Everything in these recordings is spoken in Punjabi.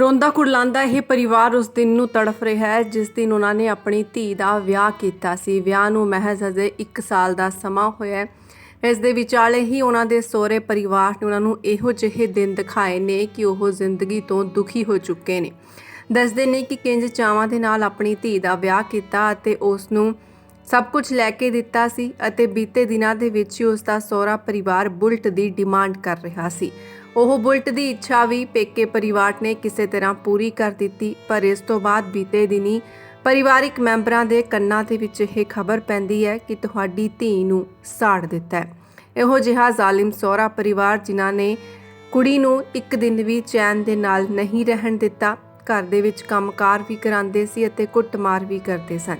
ਰੋਂਦਾ ਕੁਰਲਾਂਦਾ ਇਹ ਪਰਿਵਾਰ ਉਸ ਦਿਨ ਨੂੰ ਤੜਫ ਰਿਹਾ ਹੈ, ਜਿਸ ਦਿਨ ਉਹਨਾਂ ਨੇ ਆਪਣੀ ਧੀ ਦਾ ਵਿਆਹ ਕੀਤਾ ਸੀ। ਵਿਆਹ ਨੂੰ ਮਹਿਜ਼ ਅਜੇ 1 ਸਾਲ ਦਾ ਸਮਾਂ ਹੋਇਆ ਇਸ ਦੇ ਵਿਚਾਲੇ ਹੀ ਉਹਨਾਂ ਦੇ ਸਹੁਰੇ ਪਰਿਵਾਰ ਨੇ ਉਹਨਾਂ ਨੂੰ ਇਹੋ ਜਿਹੇ ਦਿਨ ਦਿਖਾਏ ਨੇ ਕਿ ਉਹ ਜ਼ਿੰਦਗੀ ਤੋਂ ਦੁਖੀ ਹੋ ਚੁੱਕੇ ਨੇ। ਦੱਸਦੇ ਨੇ ਕਿ ਕਿੰਜ ਚਾਵਾਂ ਦੇ ਨਾਲ ਆਪਣੀ ਧੀ ਦਾ ਵਿਆਹ ਕੀਤਾ ਅਤੇ ਉਸ ਨੂੰ ਸਭ ਕੁਝ ਲੈ ਕੇ ਦਿੱਤਾ ਸੀ ਅਤੇ ਬੀਤੇ ਦਿਨਾਂ ਦੇ ਵਿੱਚ ਹੀ ਉਸ ਦਾ ਸਹੁਰਾ ਪਰਿਵਾਰ ਬੁਲਟ ਦੀ ਡਿਮਾਂਡ ਕਰ ਰਿਹਾ ਸੀ। ਉਹ ਬੁਲਟ ਦੀ ਇੱਛਾ ਵੀ ਪੇਕੇ ਪਰਿਵਾਰ ਨੇ ਕਿਸੇ ਤਰ੍ਹਾਂ ਪੂਰੀ ਕਰ ਦਿੱਤੀ, ਪਰ ਇਸ ਤੋਂ ਬਾਅਦ ਬੀਤੇ ਦਿਨੀ ਪਰਿਵਾਰਿਕ ਮੈਂਬਰਾਂ ਦੇ ਕੰਨਾਂ ਦੇ ਵਿੱਚ ਇਹ ਖਬਰ ਪੈਂਦੀ ਹੈ ਕਿ ਤੁਹਾਡੀ ਧੀ ਨੂੰ ਸਾੜ ਦਿੱਤਾ ਹੈ। ਇਹੋ ਜਿਹਾ ਜ਼ਾਲਿਮ ਸਹੁਰਾ ਪਰਿਵਾਰ ਜਿਨ੍ਹਾਂ ਨੇ ਕੁੜੀ ਨੂੰ ਇੱਕ ਦਿਨ ਵੀ ਚੈਨ ਦੇ ਨਾਲ ਨਹੀਂ ਰਹਿਣ ਦਿੱਤਾ, ਘਰ ਦੇ ਵਿੱਚ ਕੰਮਕਾਰ ਵੀ ਕਰਾਉਂਦੇ ਸੀ ਅਤੇ ਕੁੱਟਮਾਰ ਵੀ ਕਰਦੇ ਸਨ।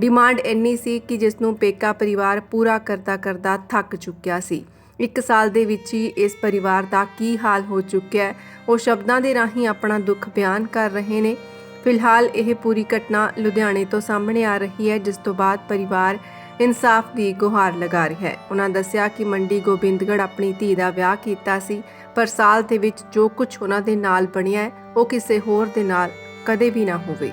ਡਿਮਾਂਡ ਇੰਨੀ ਸੀ ਕਿ ਜਿਸ ਨੂੰ ਪੇਕਾ ਪਰਿਵਾਰ ਪੂਰਾ ਕਰਦਾ ਕਰਦਾ ਥੱਕ ਚੁੱਕਿਆ ਸੀ। ਇੱਕ ਸਾਲ ਦੇ ਵਿੱਚ ਹੀ ਇਸ ਪਰਿਵਾਰ ਦਾ ਕੀ ਹਾਲ ਹੋ ਚੁੱਕਿਆ ਹੈ, ਉਹ ਸ਼ਬਦਾਂ ਦੇ ਰਾਹੀਂ ਆਪਣਾ ਦੁੱਖ ਬਿਆਨ ਕਰ ਰਹੇ ਨੇ। ਫਿਲਹਾਲ ਇਹ ਪੂਰੀ ਘਟਨਾ ਲੁਧਿਆਣੇ ਤੋਂ ਸਾਹਮਣੇ ਆ ਰਹੀ ਹੈ, ਜਿਸ ਤੋਂ ਬਾਅਦ ਪਰਿਵਾਰ ਇਨਸਾਫ ਦੀ ਗੁਹਾਰ ਲਗਾ ਰਿਹਾ ਹੈ। ਉਹਨਾਂ ਦੱਸਿਆ ਕਿ ਮੰਡੀ ਗੋਬਿੰਦਗੜ੍ਹ ਆਪਣੀ ਧੀ ਦਾ ਵਿਆਹ ਕੀਤਾ ਸੀ, ਪਰ ਸਾਲ ਦੇ ਵਿੱਚ ਜੋ ਕੁਝ ਉਹਨਾਂ ਦੇ ਨਾਲ ਬਣਿਆ ਉਹ ਕਿਸੇ ਹੋਰ ਦੇ ਨਾਲ ਕਦੇ ਵੀ ਨਾ ਹੋਵੇ।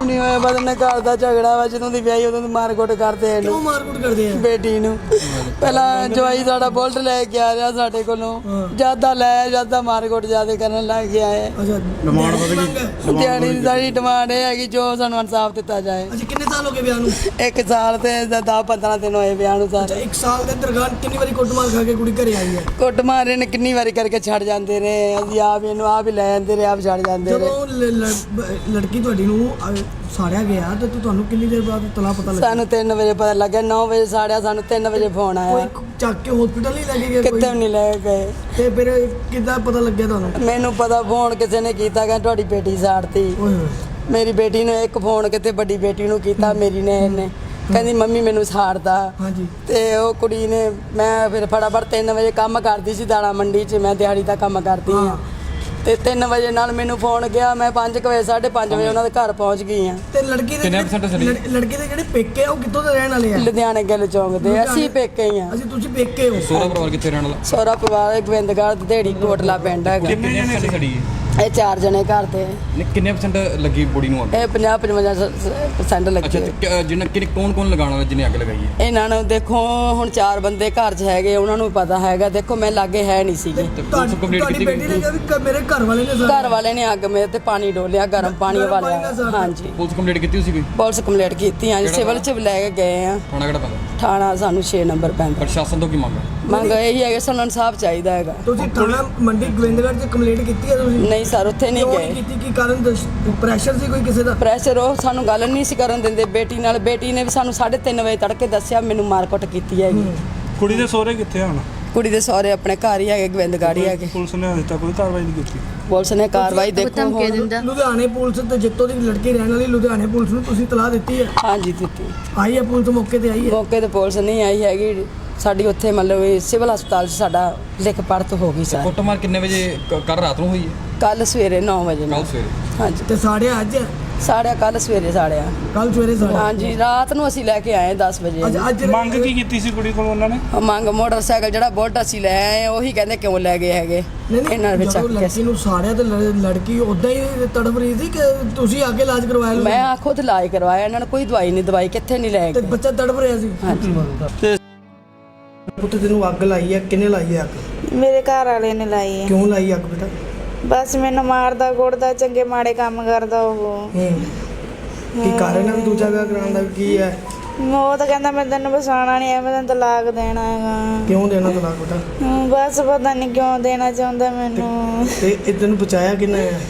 ਨਹੀਂ ਹੋਇਆ ਬਸ ਇਹਨਾਂ ਘਰ ਦਾ ਝਗੜਾ ਵਾ ਜਦੋਂ ਦੀ ਵਿਆਹੀ ਉਦੋਂ ਦੀ ਮਾਰਕੁੱਟ ਕਰਦੇ ਇਹਨੂੰ। ਕਿਉਂ ਮਾਰਕੁੱਟ ਕਰਦੇ ਆ? ਬੇਟੀ ਨੂੰ। ਪਹਿਲਾਂ ਜਵਾਈ ਸਾਡਾ ਬੁਲਟ ਲੈ ਕੇ ਆ ਰਿਹਾ ਸਾਡੇ ਕੋਲੋਂ। ਜ਼ਿਆਦਾ ਲੈ ਜ਼ਿਆਦਾ ਮਾਰਕੁੱਟ ਜ਼ਿਆਦਾ ਕਰਨ ਲੱਗ ਗਿਆ ਹੈ ਅੱਛਾ ਡਿਮਾਂਡ ਵਧ ਗਈ ਦਿਹਾੜੀ ਦੀ ਸਾਡੀ ਡਿਮਾਂਡ ਇਹ ਹੈਗੀ ਜੋ ਸਾਨੂੰ ਇਨਸਾਫ ਦਿੱਤਾ ਜਾਏ। ਅੱਛਾ ਕਿੰਨੇ ਸਾਲ ਹੋ ਗਏ ਵਿਆਹ ਨੂੰ? ਇੱਕ ਸਾਲ ਤੇ 10 15 ਦਿਨ ਹੋਏ ਵਿਆਹ ਨੂੰ ਅੱਛਾ ਸਾਰੇ ਇੱਕ ਸਾਲ ਦੇ ਦਰਗਾਨ ਕਿੰਨੀ ਵਾਰੀ ਕੁੱਟਮਾਰ ਖਾ ਕੇ ਕੁੜੀ ਘਰੇ ਆਈ ਹੈ? ਕੁੱਟ ਮਾਰੇ ਨੇ ਕਿੰਨੀ ਵਾਰੀ ਕਰਕੇ ਛੱਡ ਜਾਂਦੇ ਨੇ। ਅਸੀਂ ਆਪ ਇਹਨੂੰ ਆਪ ਹੀ ਲੈ ਜਾਂਦੇ ਰਹੇ ਆਪ ਛੱਡ ਜਾਂਦੇ ਰਹੇ ਜਦੋਂ ਲ- ਲ- ਬ- ਲੜਕੀ ਤੁਹਾਡੀ ਨੂੰ ਅਹ, ਸਾੜਿਆ ਗਿਆ ਤੇ ਤੁ- ਤੁਹਾਨੂੰ ਕਿੰਨੀ ਦੇਰ ਬਾਅਦ ਤਲਾ ਪਤਾ ਲੱਗਾ ਸਾਨੂੰ 3 ਵਜੇ ਪਤਾ ਲੱਗਿਆ 9 ਵਜੇ ਸਾੜਿਆ ਸਾਨੂੰ 3 ਵਜੇ ਫੋਨ ਆਇਆ। ਕੋਈ ਚੱਕ ਕੇ ਹਸਪੀਟਲ ਨਹੀਂ ਲੈ ਕੇ ਗਿਆ ਕੋਈ? ਵੀ ਨਹੀਂ ਲੈ ਗਏ। ਤੇ ਫਿਰ ਕਿੱਦਾਂ ਪਤਾ ਲੱਗਿਆ ਤੁਹਾਨੂੰ? ਮੈਨੂੰ ਪਤਾ ਫੋਨ ਕਿਸੇ ਨੇ ਕੀਤਾ ਕਿ ਤੁਹਾਡੀ ਬੇਟੀ ਸਾੜਤੀ। ਓਏ ਹੋਏ। ਮੇਰੀ ਬੇਟੀ ਨੂੰ ਇੱਕ ਫੋਨ ਕਿਤੇ ਵੱਡੀ ਬੇਟੀ ਨੂੰ ਕੀਤਾ ਮੇਰੀ ਨੇ ਇਹਨੇ। ਕਹਿੰਦੀ ਮੰਮੀ ਮੈਨੂੰ ਸਾੜਦਾ ਹਾਂਜੀ। ਤੇ ਉਹ ਕੁੜੀ ਨੇ ਮੈਂ ਫਿਰ ਫਟਾਫਟ 3 ਵਜੇ ਕੰਮ ਕਰਦੀ ਸੀ ਦਾਣਾ ਮੰਡੀ 'ਚ ਮੈਂ ਦਿਹਾੜੀ ਦਾ ਕੰਮ ਕਰਦੀ ਹਾਂ। ਤੇ 3 ਵਜੇ ਨਾਲ ਮੈਨੂੰ ਫੋਨ ਗਿਆ ਮੈਂ 5 ਵਜੇ 5:30 ਵਜੇ ਉਹਨਾਂ ਦੇ ਘਰ ਪਹੁੰਚ ਗਈ ਆ ਤੇ ਲੜਕੀ ਦੇ ਕਿੰਨੇ percent? ਲੜ- ਲੜਕੇ ਦੇ ਜਿਹੜੇ ਪੇਕੇ ਆ ਉਹ ਕਿੱਥੋਂ ਦੇ ਰਹਿਣ ਵਾਲੇ ਆ? ਲੁਧਿਆਣੇ ਗਿੱਲ ਚੌਂਕ ਦੇ ਅਸੀਂ ਪੇਕੇ ਹੀ ਆ ਅਸੀਂ ਤੁਸੀਂ ਪੇਕੇ ਹੋ। ਸੋਹਰਾ ਪਰਿਵਾਰ ਕਿੱਥੇ ਰਹਿਣ ਵਾਲਾ? ਸੋਹਰਾ ਪਰਿਵਾਰ ਗੋਬਿੰਦਗੜ੍ਹ ਢੇੜੀ ਕੋਟਲਾ ਪਿੰਡ ਹੈਗਾ। ਕਿੰਨੇ ਜਣੇ ਸੜੀ? ਇਹ ਚਾਰ ਜਣੇ ਘਰ ਦੇ ਨੇ ਕਿੰਨੇ ਪਰਸੈਂਟ ਲੱਗੀ ਬੋਡੀ ਨੂੰ ਅੱਗ? ਇਹ 50 55% ਅੱਛਾ ਲੱਗੇ ਤੇ ਜਿਹਨੇ ਕਿਨੇ ਕੌਣ ਕੌਣ ਲਗਾਉਣ ਵਾਲਾ ਜਿਹਨੇ ਅੱਗ ਲਗਾਈ ਹੈ? ਇਹਨਾਂ ਨੂੰ ਦੇਖੋ ਹੁਣ ਚਾਰ ਬੰਦੇ ਘਰ 'ਚ ਹੈਗੇ ਉਹਨਾਂ ਨੂੰ ਪਤਾ ਹੈਗਾ। ਦੇਖੋ ਮੈਂ ਲਾਗੇ ਹੈ ਨਹੀਂ ਸੀਗੀ। ਤੇ ਤੁਹਾਡੀ ਪੁਲਿਸ ਕੰਪਲੀਟ ਤੁਹਾਡੀ ਕੀਤੀ ਬੇਟੀ ਨੇ ਕਿਹਾ ਵੀ ਕ- ਮੇਰੇ ਘਰ ਵਾਲੇ ਨੇ ਘਰ ਵਾਲੇ ਨੇ ਅੱਗ ਮੇਰੇ ਤੇ ਪਾਣੀ ਡੋਲਿਆ ਗਰਮ ਪਾਣੀ ਗਰਮ ਪਾਣੀ ਵਾਲਿਆ। ਨਾਲ ਸਾੜ ਦਿੱਤਾ। ਹਾਂਜੀ। ਪੁਲਿਸ ਕੰਪਲੀਟ ਕੀਤੀ ਸੀ ਕੋਈ? ਪੁਲਿਸ ਕੰਪਲੀਟ ਕੀਤੀ ਹਾਂ ਸਿਵਲ 'ਚ ਵੀ ਲੈ ਕੇ ਗਏ ਆ। ਥਾਣਾ ਕਿਹੜਾ ਪੈਂਦਾ? ਥਾਣਾ ਸਾਨੂੰ 6 ਨੰਬਰ ਪੈਂਦਾ। ਪ੍ਰਸ਼ਾਸਨ ਤੋਂ ਕੀ ਮੰਗ ਹੈ? ਮੰਗ ਇਹੀ ਹੈ ਕਿ ਸਾਨੂੰ ਇਨਸਾਫ ਚਾਹੀਦਾ ਹੈਗਾ। ਤੁਸੀਂ ਥਾਣਾ ਮੰਡੀ ਗੋਬਿੰਦਗੜ੍ਹ 'ਚ ਕੰਪਲੇਂਟ ਕੀਤੀ ਹੈ ਤੁਸੀਂ? ਨਹੀਂ ਸਰ ਉੱਥੇ ਨਹੀਂ ਕਿਉਂ ਨਹੀਂ ਗਏ ਕੀਤੀ? ਕੀ ਕਾਰਨ ਪ੍ਰੈਸ਼ਰ ਸੀ ਕੋਈ ਕਿਸੇ ਦਾ? ਪ੍ਰੈਸ਼ਰ ਉਹ ਸਾਨੂੰ ਗੱਲ ਨਹੀਂ ਸੀ ਕਰਨ ਦਿੰਦੇ। ਬੇਟੀ ਨਾਲ ਬੇਟੀ ਨੇ ਵੀ ਸਾਨੂੰ 3:30 ਵਜੇ ਤੜਕੇ ਦੱਸਿਆ ਮੈਨੂੰ ਮਾਰਕੁੱਟ ਕੀਤੀ ਹੈਗੀ। ਕੁੜੀ ਦੇ ਸਹੁਰੇ ਕਿੱਥੇ ਆ ਹੁਣ? ਕੁੜੀ ਦੇ ਸਹੁਰੇ ਆਪਣੇ ਘਰ ਹੀ ਹੈਗੇ ਗੋਬਿੰਦਗਾੜੀ ਹੈਗੇ। ਪੁਲਿਸ ਨੇ ਹਜੇ ਤੱਕ ਕੋਈ ਕਾਰਵਾਈ ਨਹੀਂ ਕੀਤੀ। ਪੁਲਿਸ ਨੇ ਕਾਰਵਾਈ ਦੇਖੋ ਹੁਣ। ਲੁਧਿਆਣੇ ਪੁਲਿਸ ਤੇ ਜਿੱਤੋਂ ਦੀ ਲੜਕੀ ਰਹਿਣ ਵਾਲੀ ਲੁਧਿਆਣੇ ਪੁਲਿਸ ਨੂੰ ਤੁਸੀਂ ਤਲਾਹ ਦਿੱਤੀ ਹੈ? ਹਾਂਜੀ ਦਿੱਤੀ। ਆਈ ਹੈ ਪੁਲਿਸ ਮੌਕੇ ਤੇ ਆਈ ਹੈ? ਮੌਕੇ ਤੇ ਪੁਲਿਸ ਨਹੀਂ ਆਈ ਹੈਗੀ। ਸਾਡੀ ਉੱਥੇ ਮਤਲਬ ਇਹ ਸਿਵਲ ਹਸਪਤਾਲ 'ਚ ਸਾਡਾ ਲਿਖ ਪੜਤ ਹੋ ਗਈ ਸਰ। ਕੁੱਟਮਾਰ ਕਿੰਨੇ ਵਜੇ ਕੱਲ ਰਾਤ ਨੂੰ ਹੋਈ ਹੈ? ਕੱਲ ਸਵੇਰੇ 9 ਵਜੇ ਕੱਲ ਸਵੇਰੇ। ਹਾਂਜੀ। ਤੇ ਸਾੜਿਆ ਅੱਜ? ਸਾੜਿਆ ਕੱਲ ਸਵੇਰੇ ਸਾੜਿਆ ਕੱਲ ਸਵੇਰੇ ਸਾੜਿਆ ਹਾਂਜੀ ਰਾਤ ਨੂੰ ਅਸੀਂ ਲੈ ਕੇ ਆਏ 10 ਵਜੇ। ਅੱਜ ਅੱਜ ਮੰਗ ਕੀ ਕੀਤੀ ਸੀ ਕੁੜੀ ਕੋਲ ਉਹਨਾਂ ਨੇ? ਮੰਗ ਮੋਟਰਸਾਈਕਲ ਜਿਹੜਾ ਬੁਲਟ ਅਸੀਂ ਲੈ ਆਏ ਉਹੀ ਕਹਿੰਦੇ ਕਿਉਂ ਲੈ ਗਏ ਹੈਗੇ? ਨਹੀਂ ਇਹਨਾਂ ਵਿੱਚ ਜਦੋਂ ਲੜਕੀ ਨੂੰ ਸਾੜਿਆ ਤੇ ਲੜ- ਲੜਕੀ ਉਦਾਂ ਹੀ ਤੜਫ ਰਹੀ ਸੀ ਕਿ ਤੁਸੀਂ ਆ ਕੇ ਇਲਾਜ ਕਰਵਾਇਆ? ਲਓ? ਮੈਂ ਆ ਖੁਦ ਇਲਾਜ ਕਰਵਾਇਆ ਇਹਨਾਂ ਨੇ ਕੋਈ ਦਵਾਈ ਨਹੀਂ ਦਵਾਈ ਕਿੱਥੇ ਨਹੀਂ ਲੈ ਤੇ ਗਏ। ਬੱਚਾ ਤੜਫ ਰਿਹਾ ਸੀ। ਹਾਂਜੀ। ਪੁੱਤ ਤੈਨੂੰ ਅੱਗ ਲਾਈ ਹੈ ਕਿੰਨੇ ਲਾਈ ਹੈ ਅੱਗ? ਮੇਰੇ ਘਰ ਵਾਲੇ ਨੇ ਲਾਈ ਹੈ ਕਿਉਂ ਲਾਈ ਅੱਗ ਬੇਟਾ? ਬਸ ਮੈਨੂੰ ਮਾਰਦਾ ਕੁੱਟਦਾ ਚੰਗੇ ਮਾੜੇ ਕੰਮ ਕਰਦਾ ਉਹ। ਹੂੰ। ਕੀ ਕਾਰਨ ਹੈ ਵੀ ਦੂਜਾ ਵਿਆਹ ਕਰਾਉਣ ਦਾ? ਕੀ ਹੈ? ਉਹ ਤਾਂ ਕਹਿੰਦਾ ਮੈਂ ਤੈਨੂੰ ਵਸਾਣਾ ਨਹੀਂ ਹੈ ਮੈਂ ਤੈਨੂੰ ਤਲਾਕ ਦੇਣਾ ਹੈਗਾ। ਕਿਉਂ ਦੇਣਾ ਤਲਾਕ ਬੇਟਾ? ਹਮ, ਬਸ ਪਤਾ ਨਹੀਂ ਕਿਉਂ ਦੇਣਾ ਚਾਹੁੰਦਾ ਮੈਨੂੰ। ਤੇ ਇਹ ਤੈਨੂੰ ਬਚਾਇਆ ਕਿੰਨੇ ਹੈ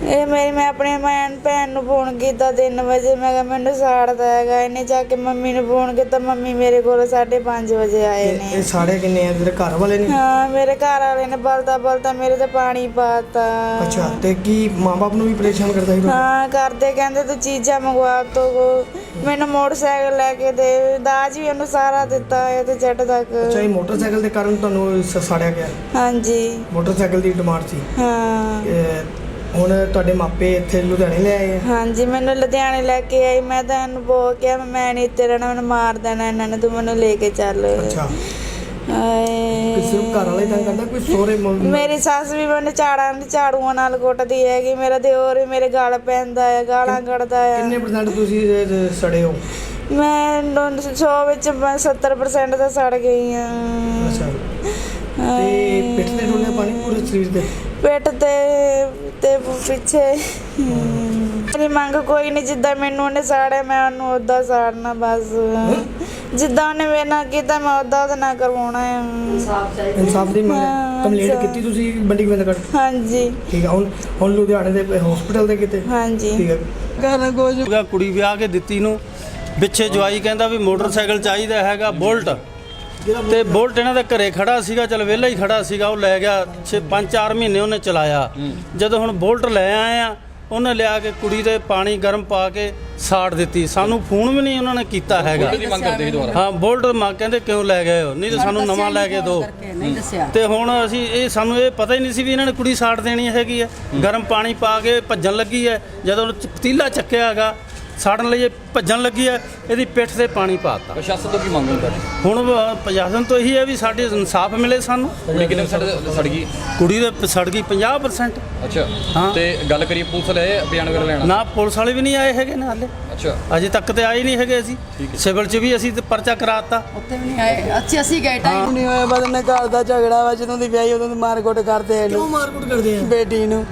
ਇਹ ਮੇਰੀ ਮੈਂ ਆਪਣੀ ਭੈਣ ਭੈਣ ਨੂੰ ਫੋਨ ਕੀਤਾ 3 ਵਜੇ ਮੈਂ ਕਿਹਾ ਮੈਨੂੰ ਸਾੜਦਾ ਹੈਗਾ ਇਹਨੇ ਜਾ ਕੇ ਮੰਮੀ ਨੂੰ ਫੋਨ ਕੀਤਾ ਮੰਮੀ ਮੇਰੇ ਕੋਲ 5:30 ਵਜੇ ਆਏ ਇਹ ਨੇ। ਇਹ ਸਾੜੇ ਕਿੰਨੇ ਆ? ਤੇਰੇ ਘਰ ਵਾਲੇ ਨੇ? ਹਾਂ ਮੇਰੇ ਘਰ ਵਾਲੇ ਨੇ ਬਲਦਾ ਬਲਦਾ ਮੇਰੇ ਤੇ ਪਾਣੀ ਪਾਤਾ ਅੱਛਾ ਤੇ ਕੀ ਮਾਪੇ ਨੂੰ ਵੀ ਪਰੇਸ਼ਾਨ ਕਰਦਾ ਸੀ ਤੁਹਾਡਾ? ਹਾਂ ਕਰਦੇ ਕਹਿੰਦੇ ਤੂੰ ਚੀਜ਼ਾਂ ਮੰਗਵਾ ਤੋ ਮੈਨੂੰ ਮੋਟਰਸਾਈਕਲ ਲੈ ਕੇ ਦੇ ਦਾਜ ਵੀ ਉਹਨੂੰ ਸਾਰਾ ਦਿੱਤਾ ਹੈ ਤੇ ਜੱਟ ਤੱਕ। ਅੱਛਾ ਇਹ ਮੋਟਰਸਾਈਕਲ ਦੇ ਕਾਰਨ ਤੁਹਾਨੂੰ ਸ- ਸਾੜਿਆ ਗਿਆ? ਹਾਂਜੀ। ਮੋਟਰਸਾਈਕਲ ਦੀ ਡਿਮਾਂਡ ਸੀ? ਹਾਂ। ਇਹ ਹੁਣ ਤੁਹਾਡੇ ਮਾਪੇ ਇੱਥੇ ਲੁਧਿਆਣੇ ਲੈ ਆਏ ਆ? ਹਾਂਜੀ ਮੈਨੂੰ ਲੁਧਿਆਣੇ ਲੈ ਕੇ ਆਈ ਮੈਂ ਤਾਂ ਇਹਨੂੰ ਬੋਲ ਕਿਹਾ ਮੈਂ ਨਹੀਂ ਇੱਥੇ ਰਹਿਣਾ ਮੈਨੂੰ ਮਾਰ ਦੇਣਾ ਇਹਨਾਂ ਨੇ ਤੂੰ ਮੈਨੂੰ ਲੈ ਕੇ ਚੱਲ। ਅੱਛਾ। ਹਾਏ। ਸਿਰਫ ਘਰ ਵਾਲੇ ਤੰਗ ਕਰਦਾ ਕੋਈ ਸੋਹਰੇ ਮੇਰੀ ਸੱਸ ਵੀ ਮੈਨੂੰ ਝਾੜਾਂ ਝਾੜੂਆਂ ਨਾਲ ਕੁੱਟਦੀ ਹੈਗੀ। ਮੇਰਾ ਦਿਓਰ ਵੀ ਮੇਰੇ ਗਾਲ ਪੈਂਦਾ ਹੈ ਗਾਲਾਂ ਕੱਢਦਾ ਹੈ ਕਿੰਨੇ ਪਰਸੈਂਟ ਤੁਸੀਂ ਸੜੇ ਹੋ? ਮੈਂ 100 ਵਿੱਚ ਮੈਂ 70% ਤਾਂ ਸੜ ਗਈ ਆ। ਅੱਛਾ। ਤੇ ਪਾਣੀ ਪੂਰੇ ਸਰੀਰ ਤੇ? ਪਿੱਠ ਤੇ ਤੇ ਪਿੱਛੇ। ਮੇਰੀ ਮੰਗ ਕੋਈ ਨਹੀਂ ਜਿੱਦਾਂ ਮੈਨੂੰ ਉਹਨੇ ਸਾੜਿਆ ਮੈਂ ਉਹਨੂੰ ਉਦਾਂ ਸਾੜਨਾ ਬਸ। ਜਿੱਦਾਂ ਉਹਨੇ ਮੇਰੇ ਨਾਲ ਕੀਤਾ ਮੈਂ ਉਦਾਂ ਉਹਦੇ ਨਾਲ ਕਰਵਾਉਣਾ ਹੈ ਇਨਸਾਫ ਦੀ ਮੰਗ। ਹਾਂ, ਕੰਪਲੇਂਟ। ਕੀਤੀ ਤੁਸੀਂ ਮੰਡੀ ਗੋਬਿੰਦਗੜ੍ਹ ਹਾਂਜੀ। ਠੀਕ ਹੈ ਹੁਣ ਹੁਣ ਲੁਧਿਆਣੇ ਦੇ ਹਸਪੀਟਲ ਦੇ ਕਿਤੇ? ਹਾਂਜੀ। ਠੀਕ ਹੈ ਘਰ ਕੁਝ ਹੋਗਾ ਕੁੜੀ ਵਿਆਹ ਕੇ ਦਿੱਤੀ ਨੂੰ ਪਿੱਛੇ ਜਵਾਈ ਕਹਿੰਦਾ ਵੀ ਮੋਟਰਸਾਈਕਲ ਚਾਹੀਦਾ ਹੈਗਾ ਬੁਲਟ। ਤੇ ਬੁਲਟ ਇਹਨਾਂ ਦੇ ਘਰੇ ਖੜਾ ਸੀਗਾ ਚਲ ਵਿਹਲਾ ਹੀ ਖੜਾ ਸੀਗਾ ਉਹ ਲੈ ਗਿਆ 6 5-4 ਮਹੀਨੇ ਉਹਨੇ ਚਲਾਇਆ। ਜਦੋਂ ਹੁਣ ਬੁਲਟ ਲੈ ਆਏ ਆ ਉਹਨੇ ਲਿਆ ਕੇ ਕੁੜੀ ਦੇ ਪਾਣੀ ਗਰਮ ਪਾ ਕੇ ਸਾੜ ਦਿੱਤੀ। ਸਾਨੂੰ ਫੋਨ ਵੀ ਨਹੀਂ ਉਹਨਾਂ ਨੇ ਕੀਤਾ ਹੈਗਾ। ਦੀ ਹਾਂ ਬੁਲਟ ਮਾ ਕਹਿੰਦੇ ਕਿਉਂ ਲੈ ਗਏ ਹੋ? ਨਹੀਂ ਤਾਂ ਸਾਨੂੰ ਨਵਾਂ ਲੈ ਕੇ ਦਿਓ ਤੇ ਹੁਣ ਅਸੀਂ ਇਹ ਸਾਨੂੰ ਇਹ ਪਤਾ ਹੀ ਨਹੀਂ ਸੀ ਵੀ ਇਹਨਾਂ ਨੇ ਕੁੜੀ ਸਾੜ ਦੇਣੀ ਹੈਗੀ ਹੈ। ਗਰਮ ਪਾਣੀ ਪਾ ਕੇ ਭੱਜਣ ਲੱਗੀ ਹੈ। ਜਦੋਂ ਪਤੀਲਾ ਚੱਕਿਆ ਹੈਗਾ ਸਾੜਨ ਲਈ ਇਹ ਭੱਜਣ ਲੱਗੀ ਹੈ ਇਹਦੀ ਪਿੱਠ ਤੇ ਪਾਣੀ ਪਾਤਾ ਪ੍ਰਸ਼ਾਸਨ ਤੋਂ ਕੀ ਮੰਗ ਹੁੰਦਾ ਹੁਣ ਪ੍ਰਸ਼ਾਸਨ ਤੋਂ ਇਹੀ ਹੈ ਵੀ ਸਾਡੇ ਇਨਸਾਫ ਮਿਲੇ ਸਾਨੂੰ। ਕੁੜੀ ਕਿੰਨੇ ਸੜ ਸੜ ਗਈ? ਕੁੜੀ ਦੇ ਸੜ ਗਈ 50% ਅੱਛਾ। ਹਾਂ। ਤੇ ਗੱਲ ਕਰੀਏ ਪੁਲਿਸ ਲੈ ਬਿਆਨ ਕਰ ਲੈਣਾ? ਨਾ ਪੁਲਿਸ ਵਾਲੇ ਵੀ ਨਹੀਂ ਆਏ ਹੈਗੇ ਨੇ ਹਾਲੇ। ਅੱਛਾ। ਅਜੇ ਤੱਕ ਤੇ ਆਏ ਨਹੀਂ ਹੈਗੇ ਅਸੀਂ। ਸਿਵਲ 'ਚ ਵੀ ਅਸੀਂ ਤੇ ਪਰਚਾ ਕਰਾਤਾ। ਨਹੀਂ ਹੋਇਆ। ਬਸ ਨੇ ਘਰ ਦਾ ਝਗੜਾ ਵਾ ਜਦੋਂ ਦੀ ਵਿਆਹੀ ਉਦੋਂ ਦੀ ਮਾਰਕੁੱਟ ਕਰਦੇ ਕਿਉਂ ਇਹਨੂੰ। ਮਾਰਕੁੱਟ ਕਰਦੇ ਆ? ਬੇਟੀ ਨੂੰ।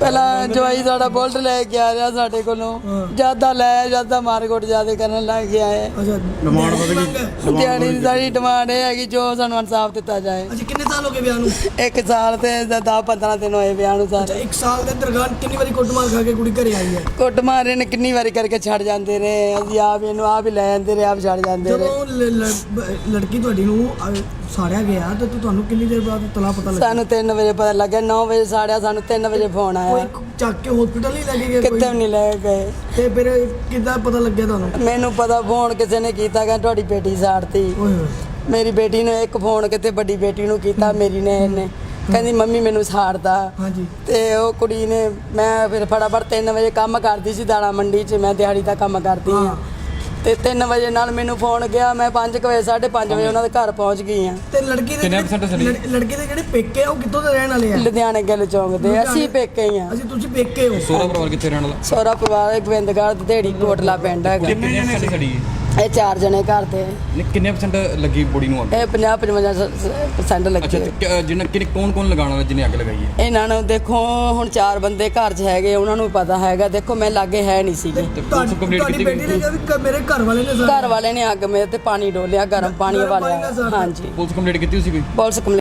ਪਹਿਲਾਂ ਜਵਾਈ ਸਾਡਾ ਬੁਲਟ ਲੈ ਕੇ ਆ ਰਿਹਾ ਸਾਡੇ ਕੋਲੋਂ। ਜ਼ਿਆਦਾ ਲੈ ਜ਼ਿਆਦਾ ਮਾਰਕੁੱਟ ਜ਼ਿਆਦਾ ਕਰਨ ਲੱਗ ਗਿਆ ਹੈ ਅੱਛਾ। ਡਿਮਾਂਡ ਵਧ। ਗਈ ਦਿਹਾੜੀ ਦੀ ਸਾਡੀ ਡਿਮਾਂਡ ਇਹ ਹੈਗੀ ਜੋ ਸਾਨੂੰ ਇਨਸਾਫ ਦਿੱਤਾ ਜਾਏ। ਅੱਛਾ ਕਿੰਨੇ ਸਾਲ ਹੋ ਗਏ ਵਿਆਹ ਨੂੰ? ਇੱਕ ਸਾਲ ਤੇ 10 15 ਦਿਨ ਹੋਏ ਵਿਆਹ ਨੂੰ ਅੱਛਾ ਸਾਰੇ। ਇੱਕ ਸਾਲ ਦੇ ਦਰਗਾਨ ਕਿੰਨੀ ਵਾਰੀ ਕੁੱਟਮਾਰ ਖਾ ਕੇ ਕੁੜੀ ਘਰੇ ਆਈ ਹੈ? ਕੁੱਟ ਮਾਰੇ ਨੇ ਕਿੰਨੀ ਵਾਰੀ ਕਰਕੇ ਛੱਡ ਜਾਂਦੇ ਰਹੇ ਅਸੀਂ ਆਪ ਇਹਨੂੰ ਆਪ ਹੀ ਲੈ ਜਾਂਦੇ ਰਹੇ ਆਪ ਛੱਡ ਜਾਂਦੇ ਰਹੇ ਜਦੋਂ ਲ- ਲ- ਬ- ਲੜਕੀ ਤੁਹਾਡੀ ਨੂੰ ਅਹ, ਸਾੜਿਆ ਗਿਆ ਤੇ ਤੁ- ਤੁਹਾਨੂੰ ਕਿੰਨੀ ਦੇਰ ਬਾਅਦ ਤਲਾ ਪਤਾ ਲੱਗਾ ਸਾਨੂੰ 3 ਵਜੇ ਪਤਾ ਲੱਗਿਆ 9 ਵਜੇ ਸਾੜਿਆ ਸਾਨੂੰ 3 ਵਜੇ ਫੋਨ ਕੋਈ ਆਇਆ ਚੱਕ ਕੇ ਹਸਪੀਟਲ ਨਹੀਂ ਲੈ ਕੇ ਗਿਆ ਕੋਈ? ਵੀ ਨਹੀਂ ਲੈ ਗਏ। ਤੇ ਫਿਰ ਕਿੱਦਾਂ ਪਤਾ ਲੱਗਿਆ ਤੁਹਾਨੂੰ? ਮੈਨੂੰ ਪਤਾ ਫੋਨ ਕਿਸੇ ਨੇ ਕੀਤਾ ਕਿ ਤੁਹਾਡੀ ਬੇਟੀ ਸਾੜਤੀ। ਓਏ ਹੋਏ। ਮੇਰੀ ਬੇਟੀ ਨੂੰ ਇੱਕ ਫੋਨ ਕਿਤੇ ਵੱਡੀ ਬੇਟੀ ਨੂੰ ਕੀਤਾ ਮੇਰੀ ਨੇ ਇਹਨੇ। ਕਹਿੰਦੀ ਮੰਮੀ ਮੈਨੂੰ ਸਾੜਦਾ ਹਾਂਜੀ। ਤੇ ਉਹ ਕੁੜੀ ਨੇ ਮੈਂ ਫਿਰ ਫਟਾਫਟ 3 ਵਜੇ ਕੰਮ ਕਰਦੀ ਸੀ ਦਾਣਾ ਮੰਡੀ 'ਚ ਮੈਂ ਦਿਹਾੜੀ ਦਾ ਕੰਮ ਕਰਦੀ ਆ ਤੇ 3 ਵਜੇ ਨਾਲ ਮੈਨੂੰ ਫੋਨ ਗਿਆ ਮੈਂ 5 ਵਜੇ 5:30 ਵਜੇ ਉਹਨਾਂ ਦੇ ਘਰ ਪਹੁੰਚ ਗਈ ਆ ਤੇ ਲੜਕੀ ਦੇ ਕਿੰਨੇ ਜਿਹੜੇ- percent ਸੜੀ? ਲੜ- ਲੜਕੇ ਦੇ ਜਿਹੜੇ ਪੇਕੇ ਆ ਉਹ ਕਿੱਥੋਂ ਦੇ ਰਹਿਣ ਵਾਲੇ ਆ? ਲੁਧਿਆਣੇ ਗਿੱਲ ਚੌਂਕ ਦੇ ਅਸੀਂ ਪੇਕੇ ਹੀ ਆ ਅਸੀਂ ਤੁਸੀਂ ਪੇਕੇ ਹੋ। ਸੋਹਰਾ ਪਰਿਵਾਰ ਕਿੱਥੇ ਰਹਿਣ ਵਾਲਾ? ਸੋਹਰਾ ਪਰਿਵਾਰ ਗੋਬਿੰਦਗੜ੍ਹ ਦੇੜੀ ਕੋਟਲਾ ਪਿੰਡ ਹੈਗਾ। ਕਿੰਨੇ ਜਣੇ ਸੜੀ ਸੜੀ ਇਹ ਚਾਰ ਜਣੇ ਘਰ ਨੇ ਕਿੰਨੇ ਪਰਸੈਂਟ ਲੱਗੀ ਬੋਡੀ ਨੂੰ ਅੱਗ? ਇਹ 50 55% ਅੱਛਾ ਲੱਗੇ ਤੇ ਜਿਹਨੇ ਕਿੰਨੇ ਕੌਣ ਕੌਣ ਲਗਾਉਣ ਵਾਲਾ ਜਿਹਨੇ ਅੱਗ ਲਗਾਈ ਹੈ? ਇਹਨਾਂ ਨੂੰ ਦੇਖੋ ਹੁਣ ਚਾਰ ਬੰਦੇ ਘਰ 'ਚ ਹੈਗੇ ਉਹਨਾਂ ਨੂੰ ਪਤਾ ਹੈਗਾ। ਦੇਖੋ ਮੈਂ ਲਾਗੇ ਹੈ ਨਹੀਂ ਸੀਗੀ। ਤੇ ਪੁਲਿਸ ਕੰਪਲੀਟ ਤੁਹਾਡੀ ਕੀਤੀ ਬੇਟੀ ਨੇ ਕਿਹਾ ਵੀ ਕ- ਮੇਰੇ ਘਰ ਵਾਲੇ ਨੇ ਘਰ ਵਾਲੇ ਨੇ ਅੱਗ ਮੇਰੇ ਤੇ ਪਾਣੀ ਡੋਲਿਆ ਗਰਮ ਪਾਣੀ ਗਰਮ ਪਾਣੀ ਵਾਲਿਆ ਨਾਲ ਸਾੜਤਾ। ਹਾਂਜੀ। ਪੁਲਿਸ ਕੰਪਲੀਟ ਕੀਤੀ ਸੀ ਕੋਈ? Police complaint